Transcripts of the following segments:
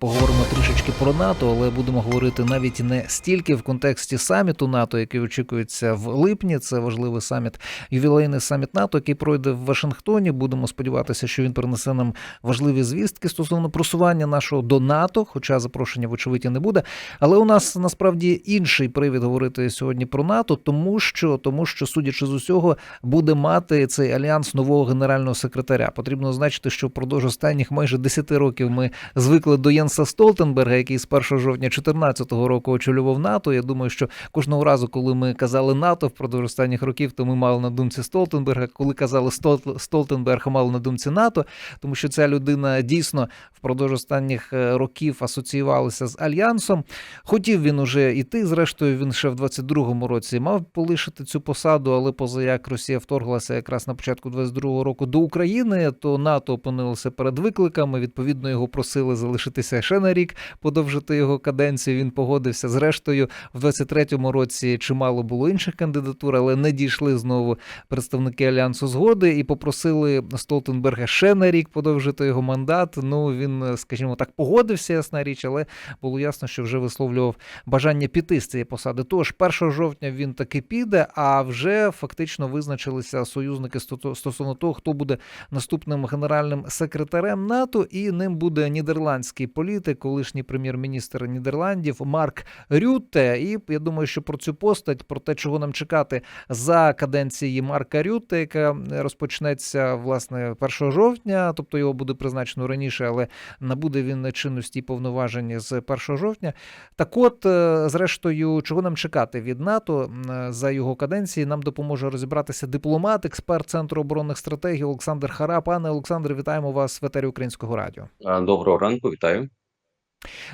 Поговоримо трішечки про НАТО, але будемо говорити навіть не стільки в контексті саміту НАТО, який очікується в липні. Це важливий саміт, ювілейний саміт НАТО, який пройде в Вашингтоні. Будемо сподіватися, що він принесе нам важливі звістки стосовно просування нашого до НАТО, хоча запрошення вочевидь не буде. Але у нас насправді інший привід говорити сьогодні про НАТО, тому що тому, що судячи з усього, буде мати цей альянс нового генерального секретаря. Потрібно значити, що впродовж останніх майже 10 років ми звикли до Єнса Столтенберга, який з 1 жовтня 2014 року очолював НАТО. Я думаю, що кожного разу, коли ми казали НАТО впродовж останніх років, то ми мали на думці Столтенберга. Коли казали Стол- Столтенберг, мали на думці НАТО, тому що ця людина дійсно впродовж останніх е, років асоціювалася з альянсом. Хотів він уже іти. Зрештою, він ще в 22-му році мав полишити цю посаду, але поза як Росія вторглася якраз на початку 22-го року до України, то НАТО опинилося перед викликами. Відповідно, його просили залишитися ще на рік, подовжити його каденцію. Він погодився. Зрештою, в 23-му році чимало було інших кандидатур, але не дійшли знову представники альянсу згоди і попросили Столтенберга ще на рік подовжити його мандат. Ну він, скажімо так, погодився, ясна річ, але було ясно, що вже висловлював бажання піти з цієї посади. Тож 1 жовтня він таки піде, а вже фактично визначилися союзники сто- стосовно того, хто буде наступним генеральним секретарем НАТО, і ним буде нідерландський політик, колишній прем'єр-міністр Нідерландів Марк Рютте. І я думаю, що про цю постать, про те, чого нам чекати за каденції Марка Рютте, яка розпочнеться власне 1 жовтня, тобто його буде призначено раніше, але набуде він чинності і повноважень з 1 жовтня. Так от, е, зрештою, чого нам чекати від НАТО за його каденції, нам допоможе розібратися дипломат, експерт Центру оборонних стратегій Олександр Хара. Пане Олександре, вітаємо вас в етері Українського радіо. Доброго ранку, вітаю.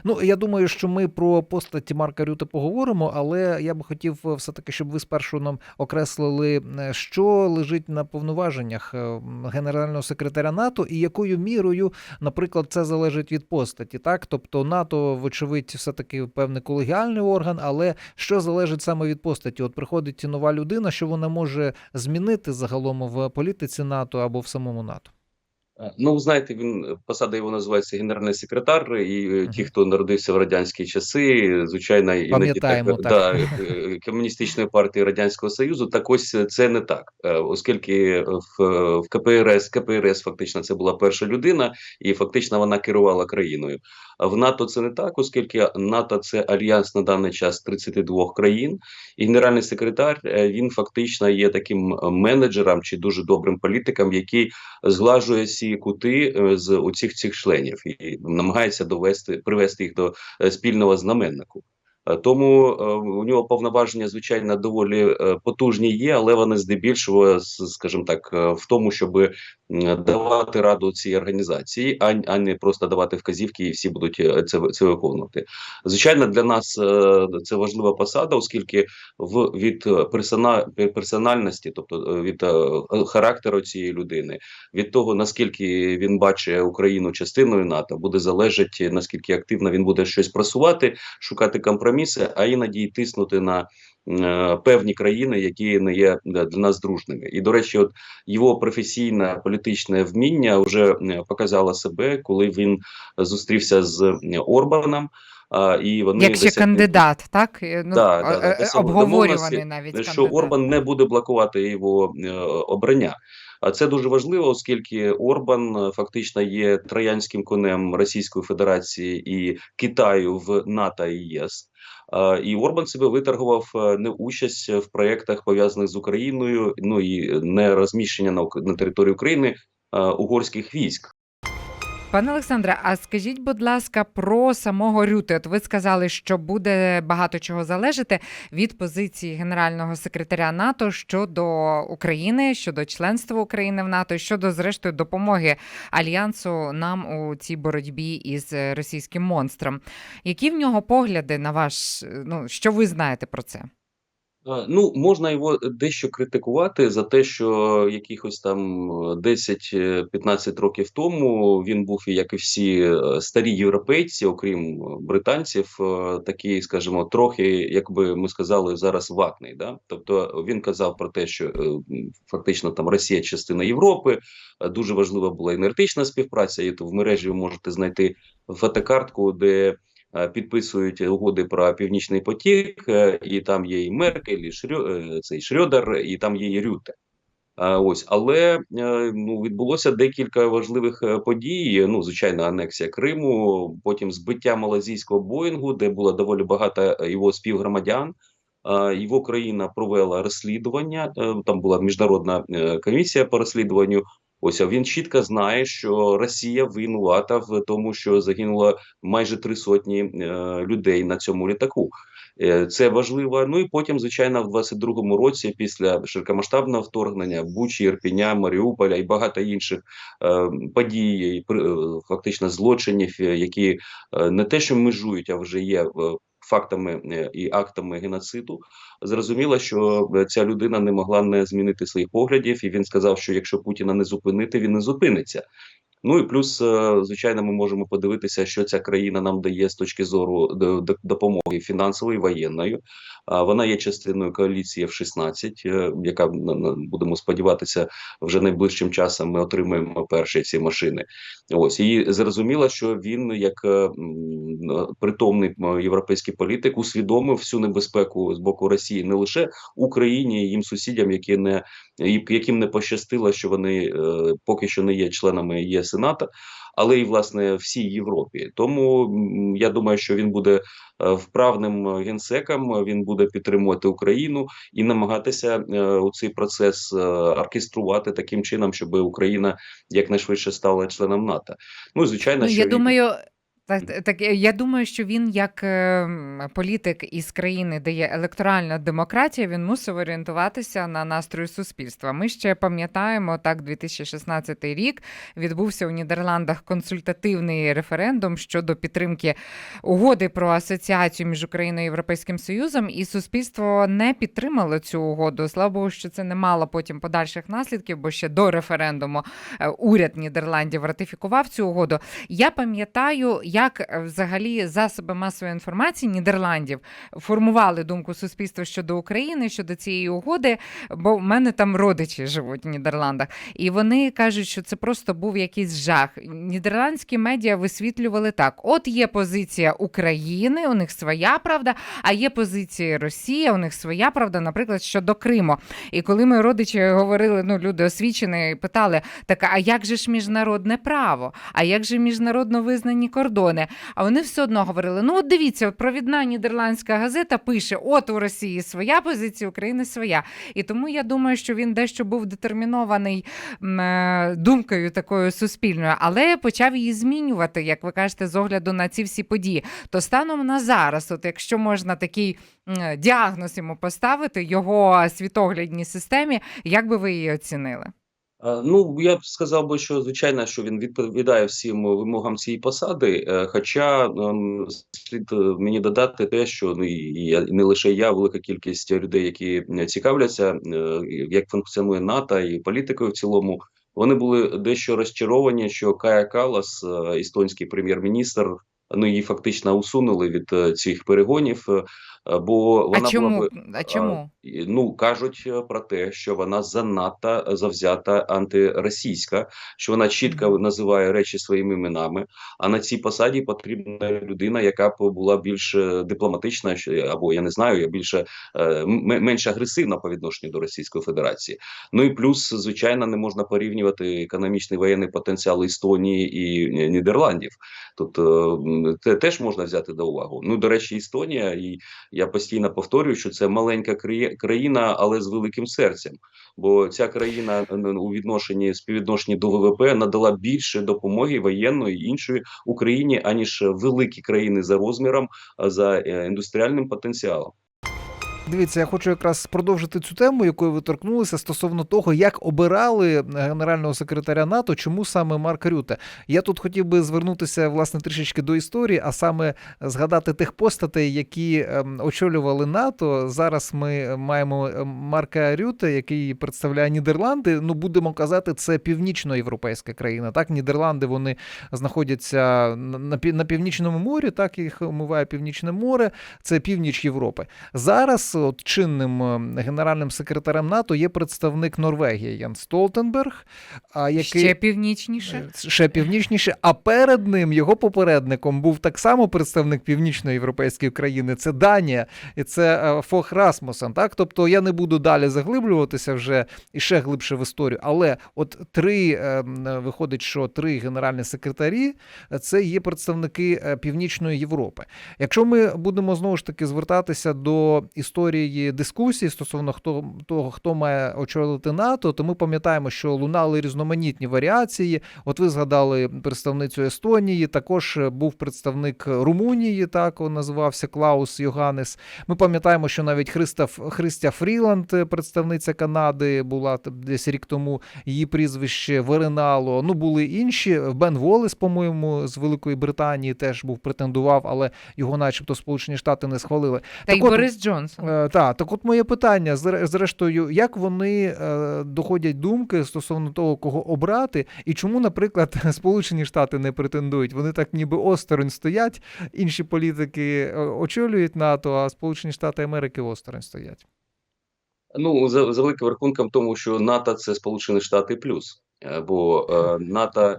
Ну, я думаю, що ми про постаті Марка Рюта поговоримо, але я би хотів е, все-таки, щоб ви спершу нам окреслили, е, що лежить на повноваженнях е, генерального секретаря НАТО і якою мірою, наприклад, це залежить від постаті. Так, тобто НАТО, вочевидь, все-таки певний колегіальний орган, але що залежить саме від постаті? От приходить нова людина, що вона може змінити загалом в політиці НАТО або в самому НАТО. А, Ну, знаєте, він посада його називається генеральний секретар, і е, ті, хто народився в радянські часи, звичайно, іноді Пам'ятаємо, так, так. Да, е, комуністичної партії радянського союзу. Так ось е, це не так, Е, оскільки в, в КПРС КПРС фактично це була перша людина, і фактично вона керувала країною. В НАТО це не так, оскільки НАТО це альянс на даний час 32 країн, і генеральний секретар е, він фактично є таким е, менеджером чи дуже добрим політиком, який зглажує всі кути е, з оцих цих членів і намагається довести привести їх до е, спільного знаменнику. Е, Тому у нього повноваження, звичайно, доволі потужні є, але вони здебільшого, скажімо так, в тому, щоб давати раду цій організації, а, а не просто давати вказівки, і всі будуть е, це, це виконувати. Звичайно, для нас е, це важлива посада, оскільки в від персона, персональності, тобто е, від характеру цієї людини, від того наскільки він бачить Україну частиною НАТО, буде залежати наскільки активно він буде щось просувати, шукати компроміси, а іноді й тиснути на певні країни, які не є е, для нас дружними. І до речі, от його професійне політичне вміння вже е, показало себе, коли він зустрівся з е, Орбаном. А, і вони Як ще досягли- кандидат, так? Е, Ну, Да, да, е, да, е, обговорюваний навіть що кандидат. Орбан не буде блокувати його е, обрання. А це дуже важливо, оскільки Орбан е, фактично є троянським конем Російської Федерації і Китаю в НАТО і ЄС. І Орбан себе виторгував е, не участь в проєктах пов'язаних з Україною, ну і не розміщення на, на території України е, угорських військ. Пане Олександре, а скажіть, будь ласка, про самого Рюте. От ви сказали, що буде багато чого залежати від позиції генерального секретаря НАТО щодо України, щодо членства України в НАТО, щодо зрештою допомоги альянсу нам у цій боротьбі із російським монстром. Які в нього погляди на ваш, ну що ви знаєте про це? Е, Ну, можна його дещо критикувати за те, що якихось там е, 10-15 років тому він був, як і всі е, старі європейці, окрім е, британців, е, такий, скажімо, трохи, як би ми сказали, зараз ватний. Да? Тобто він казав про те, що е, фактично там Росія частина Європи, е, дуже важлива була енергетична співпраця, і то в мережі ви можете знайти фотокартку, де е, підписують угоди про північний потік, е, і там є і Меркель, і Шрё, е, цей Шрёдер, і там є і Рюте. Ось, але е, ну, відбулося декілька важливих е, подій. Ну, звичайно, анексія Криму, потім збиття малазійського Боїнгу, де було доволі багато е, його співгромадян. Його країна провела розслідування. е, Там була міжнародна е, комісія по розслідуванню. Ось він чітко знає, що Росія винувата в тому, що загинуло майже три сотні е, людей на цьому літаку. Е, Це важливо. Ну і потім, звичайно, в 22-му році, після широкомасштабного вторгнення Бучі, Ірпіня, Маріуполя і багато інших е, подій, е, фактично злочинів, які не те, що межують, а вже є. Фактами е, і актами геноциду зрозуміло, що е, ця людина не могла не змінити своїх поглядів, і він сказав, що якщо Путіна не зупинити, він не зупиниться. Ну і плюс, е, звичайно, ми можемо подивитися, що ця країна нам дає з точки зору допомоги фінансової, воєнної. Вона є частиною коаліції F-16, е, яка будемо сподіватися, вже найближчим часом ми отримаємо перші ці машини. Ось і зрозуміло, що він, як е, е, притомний європейський політик, усвідомив всю небезпеку з боку Росії не лише Україні, їм сусідям, які не яким не пощастило, що вони поки що не є членами ЄС і НАТО, але і власне всій Європі. Тому я думаю, що він буде е, вправним генсеком, він буде підтримувати Україну і намагатися е, у цей процес е, оркеструвати таким чином, щоб Україна якнайшвидше стала членом НАТО. Ну звичайно, Ну, що я думаю, так, так я думаю, що він як е, політик із країни, де є електоральна демократія, він мусив орієнтуватися на настрої суспільства. Ми ще пам'ятаємо, так, 2016 рік відбувся у Нідерландах консультативний референдум щодо підтримки угоди про асоціацію між Україною і Європейським Союзом, і суспільство не підтримало цю угоду. Слава Богу, що це не мало потім подальших наслідків, бо ще до референдуму е, уряд Нідерландів ратифікував цю угоду. Я пам'ятаю, як е, взагалі засоби масової інформації Нідерландів формували думку суспільства щодо України, щодо цієї угоди, бо в мене там родичі живуть в Нідерландах, і вони кажуть, що це просто був якийсь жах. Нідерландські медіа висвітлювали так: от є позиція України, у них своя правда, а є позиція Росії, у них своя правда, наприклад, щодо Криму. І коли ми родичі говорили, ну люди освічені, питали, так а як же ж міжнародне право? А як же міжнародно визнані кордони? А вони все одно говорили: ну от дивіться, от провідна нідерландська газета пише: от у Росії своя позиція, України своя. І тому я думаю, що він дещо був детермінований е, думкою такою суспільною, але почав її змінювати, як ви кажете, з огляду на ці всі події. То станом на зараз, от якщо можна такий діагноз йому поставити, його світоглядній системі, як би ви її оцінили? А, Ну, я б сказав би, що звичайно, що він відповідає всім вимогам цієї посади. е, Хоча ем, слід е, мені додати те, що ну, і не лише я, велика кількість людей, які е, цікавляться, е, як функціонує НАТО і політикою в цілому. Вони були дещо розчаровані, що Кая Калас, е, естонський прем'єр-міністр, ну її фактично усунули від е, цих перегонів. е, Бо вона а чому? була А чому? Ну кажуть е, про те, що вона занадто завзята антиросійська, що вона чітко називає речі своїми іменами. А на цій посаді потрібна людина, яка б була більш дипломатична, або я не знаю, я більше менш агресивна по відношенню до Російської Федерації. Ну і плюс, звичайно, не можна порівнювати економічний воєнний потенціал Естонії і Нідерландів. Тут це теж можна взяти до уваги. Ну до речі, Естонія і я постійно повторюю, що це маленька країна, але з великим серцем. Бо ця країна е, у відношенні співвідношенні до ВВП надала більше допомоги воєнної і іншої Україні, аніж великі країни за розміром, за е, індустріальним потенціалом. Дивіться, я хочу якраз продовжити цю тему, якою ви торкнулися стосовно того, як обирали генерального секретаря НАТО, чому саме Марк Рюте. Я тут хотів би звернутися власне трішечки до історії, а саме згадати тих постатей, які ем, очолювали НАТО. Зараз ми маємо ем, Марка Рюте, який представляє Нідерланди. Ну будемо казати, це північноєвропейська країна. Так, Нідерланди вони знаходяться на, північному морі, так їх омиває північне море. Це північ Європи. Зараз от чинним е, генеральним секретарем НАТО є представник Норвегії Ян Столтенберг, який Ще північніше. Е, ще північніше. А перед ним його попередником був так само представник північноєвропейської країни. Це Данія, і це е, Фох Расмусен. Так, тобто я не буду далі заглиблюватися вже і ще глибше в історію. Але от три виходить, що три генеральні секретарі це є представники Північної Європи. Якщо ми будемо знову ж таки звертатися до історії дискусії стосовно хто того, хто має очолити НАТО, то ми пам'ятаємо, що лунали різноманітні варіації. От ви згадали представницю Естонії, також був представник Румунії, так він називався Клаус Йоганнес. Ми пам'ятаємо, що навіть Христа Христя Фріланд, представниця Канади, була десь рік тому. Її прізвище виринало. Ну були інші. Бен Волес, по-моєму, з Великої Британії теж був претендував, але його, начебто, Сполучені Штати не схвалили. Та й от, Борис Джонсон. Так, так от моє питання, зрештою, як вони е, доходять думки стосовно того, кого обрати, і чому, наприклад, Сполучені Штати не претендують? Вони так ніби осторонь стоять, інші політики е, очолюють НАТО, а Сполучені Штати Америки осторонь стоять. Ну, за, за великим рахунком, тому що НАТО це Сполучені Штати плюс. Бо е, НАТО, е,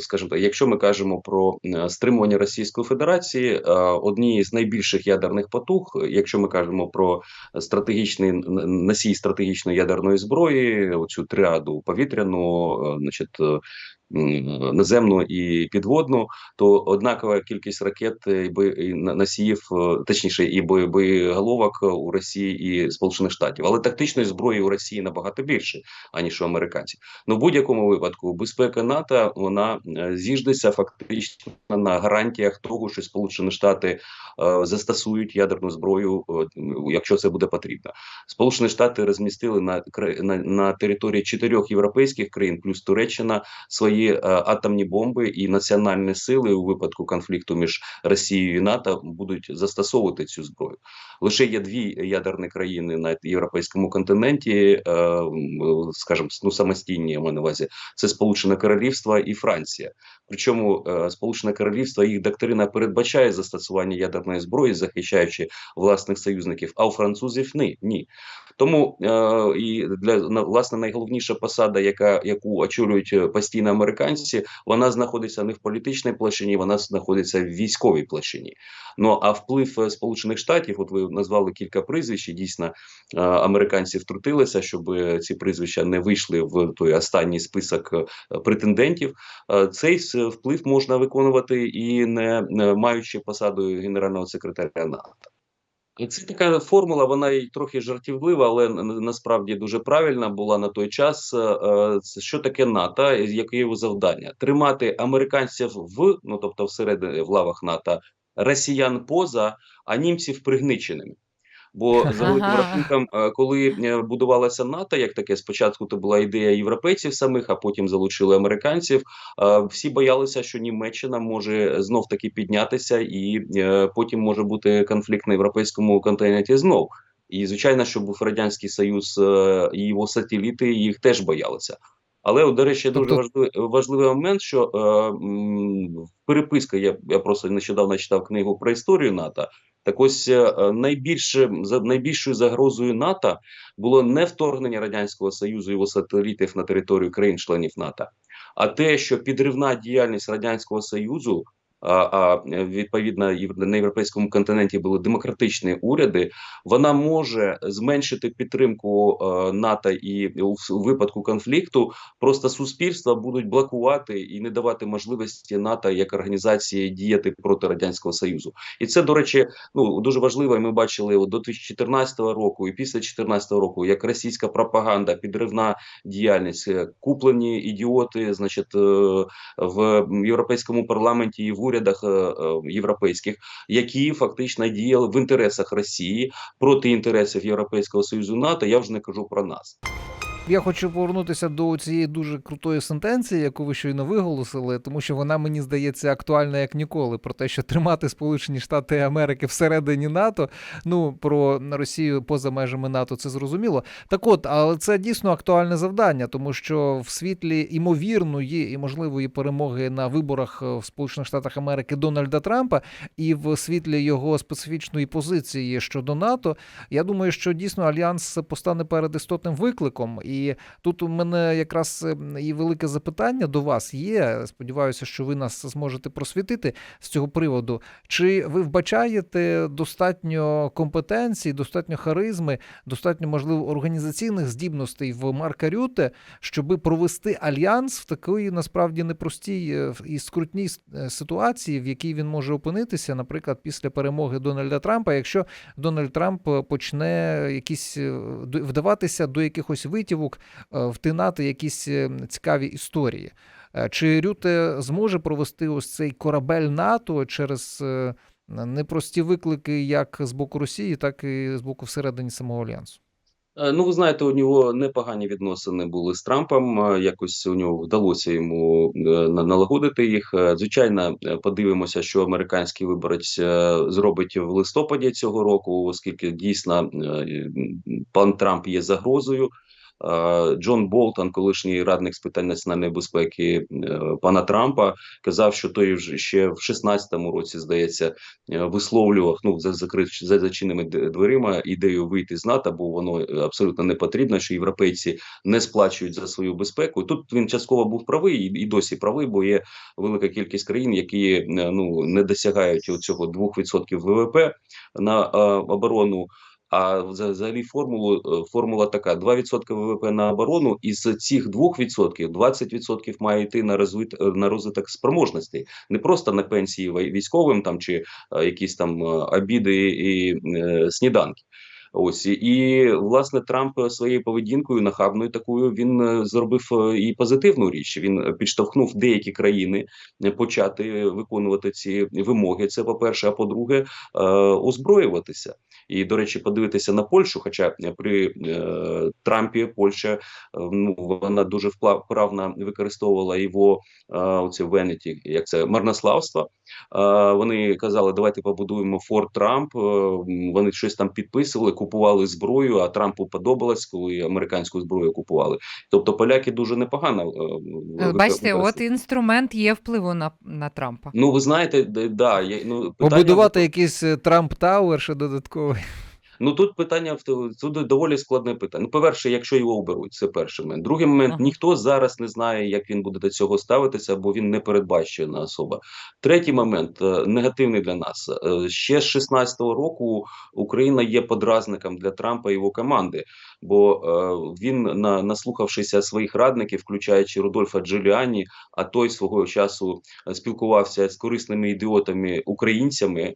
скажімо так, якщо ми кажемо про е, стримування Російської Федерації, однієї з найбільших ядерних потуг, якщо ми кажемо про стратегічний носій стратегічної ядерної зброї, оцю триаду повітряну, значить, наземну і підводну, то однакова кількість ракет і носіїв, е, точніше, і бо- боєголовок у Росії і Сполучених Штатів, але тактичної зброї у Росії набагато більше, аніж у американців. Ну, в будь-якому випадку, безпека НАТО вона е, зіждеться фактично на гарантіях того, що Сполучені Штати е, застосують ядерну зброю, якщо це буде потрібно. Сполучені Штати розмістили на на, на території чотирьох європейських країн, плюс Туреччина, свої е, атомні бомби і національні сили у випадку конфлікту між Росією і НАТО будуть застосовувати цю зброю. Лише є дві ядерні країни на європейському континенті, е, скажімо, ну самостійні я маю на увазі. Це Сполучене Королівство і Франція. Причому е, Сполучене Королівство їх доктрина передбачає застосування ядерної зброї, захищаючи власних союзників, а у французів ні. ні. Тому і для власне найголовніша посада, яка яку очолюють постійно американці, вона знаходиться не в політичній площині, вона знаходиться в військовій площині. Ну а вплив е, Сполучених Штатів, от ви назвали кілька прізвищ, і дійсно е, американці втрутилися, щоб е, ці прізвища не вийшли в той останній список претендентів. Цей вплив можна виконувати і не маючи посаду генерального секретаря НАТО. Це така формула, вона і трохи жартівлива, але насправді дуже правильна була на той час. Е, Що таке НАТО, яке його завдання? Тримати американців в, ну тобто всередині в лавах НАТО, росіян поза, а німців пригниченими. Бо за великим Ага. рахунком, е, коли е, будувалася НАТО, як таке, спочатку то була ідея європейців самих, а потім залучили американців. е, Всі боялися, що Німеччина може знов таки піднятися, і потім може бути конфлікт на європейському континенті знов. І звичайно, що був радянський союз і його сателіти їх теж боялися. Але, до речі, дуже Тобто- важливий, важливий момент, що е, переписка. Я, я просто нещодавно читав книгу про історію НАТО. Так ось е, найбільше найбільшою загрозою НАТО було не вторгнення радянського союзу і його сателітів на територію країн-членів НАТО, а те, що підривна діяльність радянського союзу. А, відповідно на європейському континенті були демократичні уряди. Вона може зменшити підтримку е, НАТО і у, випадку конфлікту просто суспільства будуть блокувати і не давати можливості НАТО як організації діяти проти радянського союзу. І це, до речі, ну дуже важливо. Ми бачили до 2014 року і після 2014 року, як російська пропаганда, підривна діяльність, е, куплені ідіоти, значить, е, в європейському парламенті і в уряді урядах е, е, європейських, які фактично діяли в інтересах Росії проти інтересів Європейського союзу НАТО. Я вже не кажу про нас. Я хочу повернутися до цієї дуже крутої сентенції, яку ви щойно виголосили, тому що вона мені здається актуальна як ніколи. Про те, що тримати Сполучені Штати Америки всередині НАТО. Ну про Росію поза межами НАТО це зрозуміло. Так от, але це дійсно актуальне завдання, тому що в світлі імовірної і можливої перемоги на виборах в Сполучених Штатах Америки Дональда Трампа і в світлі його специфічної позиції щодо НАТО, я думаю, що дійсно альянс постане перед істотним викликом. І тут у мене якраз е, і велике запитання до вас є. Сподіваюся, що ви нас зможете просвітити з цього приводу. Чи ви вбачаєте достатньо компетенцій, достатньо харизми, достатньо можливо організаційних здібностей в Марка Рюте, щоби провести альянс в такої насправді непростій е, і скрутній е, ситуації, в якій він може опинитися, наприклад, після перемоги Дональда Трампа, якщо Дональд Трамп е, почне якісь вдаватися до якихось витівок, е, втинати якісь е, цікаві історії. Е, Чи Рюте зможе провести ось цей корабель НАТО через непрості виклики як з боку Росії, так і з боку всередині самого альянсу? Ну, ви знаєте, у нього непогані відносини були з Трампом. Якось у нього вдалося йому налагодити їх. Звичайно, подивимося, що американський виборець зробить в листопаді цього року, оскільки дійсно пан Трамп є загрозою. Джон Болтон, колишній радник з питань національної безпеки е, пана Трампа, казав, що той вже ще в 16-му році, здається, е, висловлював ну за закрит за зачиненими дверима ідею вийти з НАТО, бо воно абсолютно не потрібно, що європейці не сплачують за свою безпеку. Тут він частково був правий і, і досі правий, бо є велика кількість країн, які е, ну не досягають цього 2% ВВП на е, оборону. А вза- взагалі формулу е, формула така: 2% ВВП на оборону, і з цих 2% 20% має йти на розвит е, на розвиток спроможностей, не просто на пенсії військовим там чи е, якісь там обіди і е, сніданки. Ось і- власне Трамп е, своєю поведінкою нахабною такою він е, зробив е, і позитивну річ. Він підштовхнув деякі країни почати виконувати ці вимоги. Це по перше. А по-друге, озброюватися. І до речі, подивитися на Польщу. Хоча при Трампі Польща ну вона дуже вправно використовувала його е, оце венеті, як це марнославство. Е, Вони казали, давайте побудуємо Форт Трамп. Е, Вони щось там підписували, купували зброю. А Трампу подобалось, коли американську зброю купували. Тобто поляки дуже непогано. е, Е, Бачите, от інструмент є впливу на, на Трампа. Ну, ви знаєте, да, я, ну, питання... Побудувати якийсь Трамп Тауер ще додатковий. Ну тут питання в тут доволі складне питання. Ну, по-перше, якщо його оберуть, це перший момент. Другий момент, Ага. ніхто зараз не знає, як він буде до цього ставитися, бо він не передбачена особа. Третій момент е, негативний для нас. Е, Ще з 16-го року Україна є подразником для Трампа і його команди, бо е, він на наслухавшися своїх радників, включаючи Рудольфа Джуліані, а той свого часу е, спілкувався з корисними ідіотами українцями.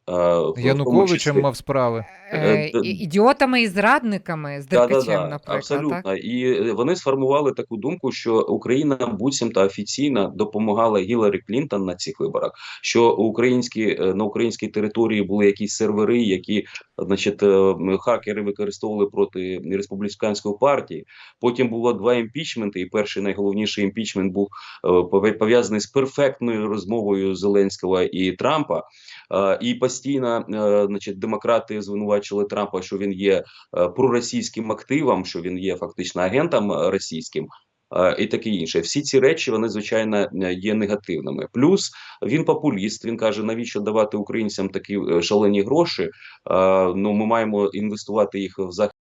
е, Януковичем мав справи. Ідіотами і зрадниками, з Деркачем, Да-да-да, наприклад. абсолютно. Так? І вони сформували таку думку, що Україна буцімто офіційно допомагала Гіларі Клінтон на цих виборах. Що українські на українській території були якісь сервери, які, значить, хакери використовували проти республіканської партії. Потім було два імпічменти, і перший найголовніший імпічмент був е, пов'язаний з перфектною розмовою Зеленського і Трампа. Е, І постійно, е, значить, демократи звинувачили Трампа, що він є проросійським активом, що він є фактично агентом російським. І таке інше, всі ці речі вони звичайно є негативними. Плюс він популіст. Він каже, навіщо давати українцям такі шалені гроші? Ну ми маємо інвестувати їх в захист.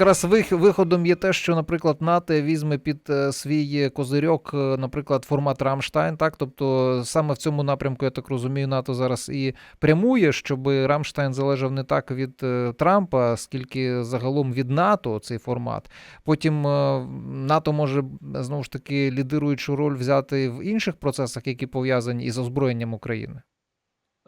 Якраз виходом є те, що, наприклад, НАТО візьме під е, свій козирьок, е, наприклад, формат Рамштайн. Так, тобто саме в цьому напрямку, я так розумію, НАТО зараз і прямує, щоб Рамштайн залежав не так від е, Трампа, скільки загалом від НАТО цей формат. Потім НАТО може знову ж таки лідируючу роль взяти в інших процесах, які пов'язані із озброєнням України.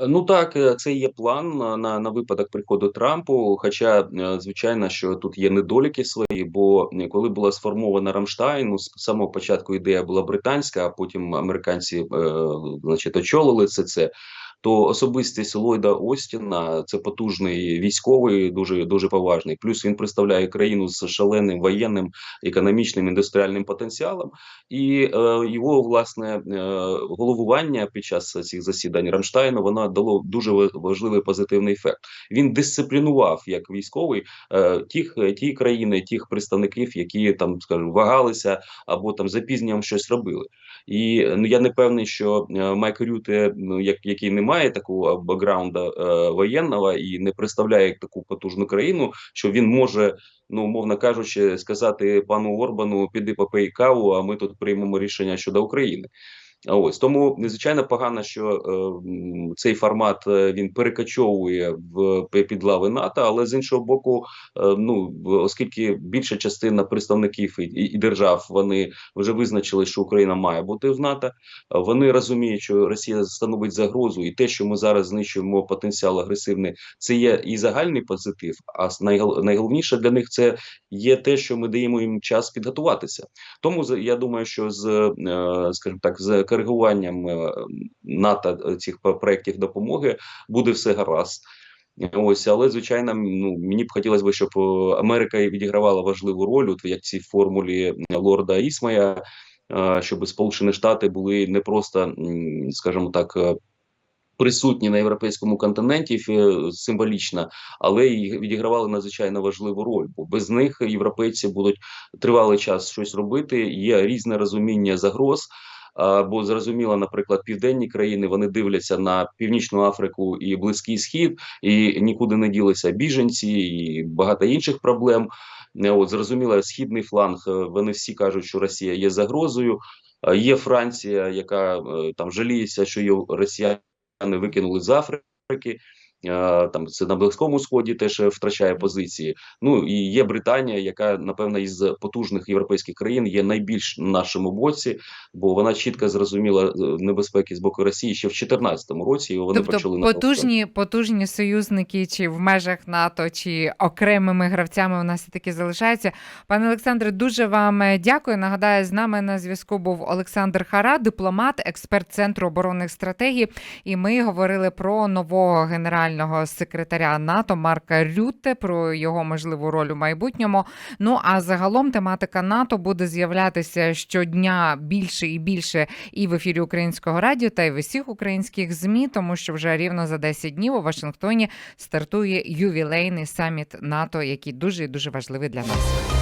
Ну так, е, це є план на, на, на випадок приходу Трампу. Хоча, е, звичайно, що тут є недоліки свої, бо е, коли була сформована Рамштайн, ну, з самого початку ідея була британська, а потім американці, е, значить, очолили це це. То особистість Ллойда Остіна це потужний військовий, дуже дуже поважний. Плюс він представляє країну з шаленим воєнним, економічним індустріальним потенціалом, і е, його власне е, головування під час цих засідань Рамштайну воно дало дуже важливий позитивний ефект. Він дисциплінував як військовий е, тих ті країни, тих представників, які там скажімо, вагалися або там запізненням щось робили. І ну я не певний, що е, Майк Рюте, ну як який не має такого бекграунда е, воєнного і не представляє таку потужну країну, що він може, ну мовно кажучи, сказати пану Орбану, піди попий каву, а ми тут приймемо рішення щодо України. Ось тому незвичайно погано, що е, цей формат е, він перекачовує в пі- під лави НАТО, але з іншого боку, е, ну оскільки більша частина представників і, і держав вони вже визначили, що Україна має бути в НАТО. Вони розуміють, що Росія становить загрозу, і те, що ми зараз знищуємо потенціал агресивний, це є і загальний позитив. А найголовніше для них це є те, що ми даємо їм час підготуватися. Тому я думаю, що з е, скажімо так, з коригуванням е, НАТО е, цих проєктів допомоги буде все гаразд. Ось, але звичайно, ну мені б хотілося б, щоб е, Америка відігравала важливу роль, от як цій формулі лорда Ісмая, щоб Сполучені Штати були не просто, скажімо так. Присутні на європейському континенті символічно, але й відігравали надзвичайно важливу роль, бо без них європейці будуть тривалий час щось робити. Є різне розуміння загроз. Бо зрозуміло, наприклад, південні країни вони дивляться на північну Африку і Близький Схід, і нікуди не ділися біженці і багато інших проблем. Е, От зрозуміло, східний фланг. е, Вони всі кажуть, що Росія є загрозою. Є Франція, яка е, там жаліється, що її росіяни викинули з Африки. Е, Там це на близькому сході теж е, втрачає позиції. Ну і є Британія, яка напевно із потужних європейських країн є найбільш на нашому боці, бо вона чітко зрозуміла е, небезпеки з боку Росії ще в 2014 році. І вони тобто почали на потужні, потужні союзники, чи в межах НАТО, чи окремими гравцями у нас таки залишаються. Пане Олександре, дуже вам дякую. Нагадаю, з нами на зв'язку був Олександр Хара, дипломат, експерт Центру оборонних стратегій. І ми говорили про нового генерального секретаря НАТО Марка Рютте, про його можливу роль у майбутньому. Ну а загалом тематика НАТО буде з'являтися щодня більше і більше і в ефірі українського радіо, та й в усіх українських змі, тому що вже рівно за 10 днів у Вашингтоні стартує ювілейний саміт НАТО, який дуже і дуже важливий для нас.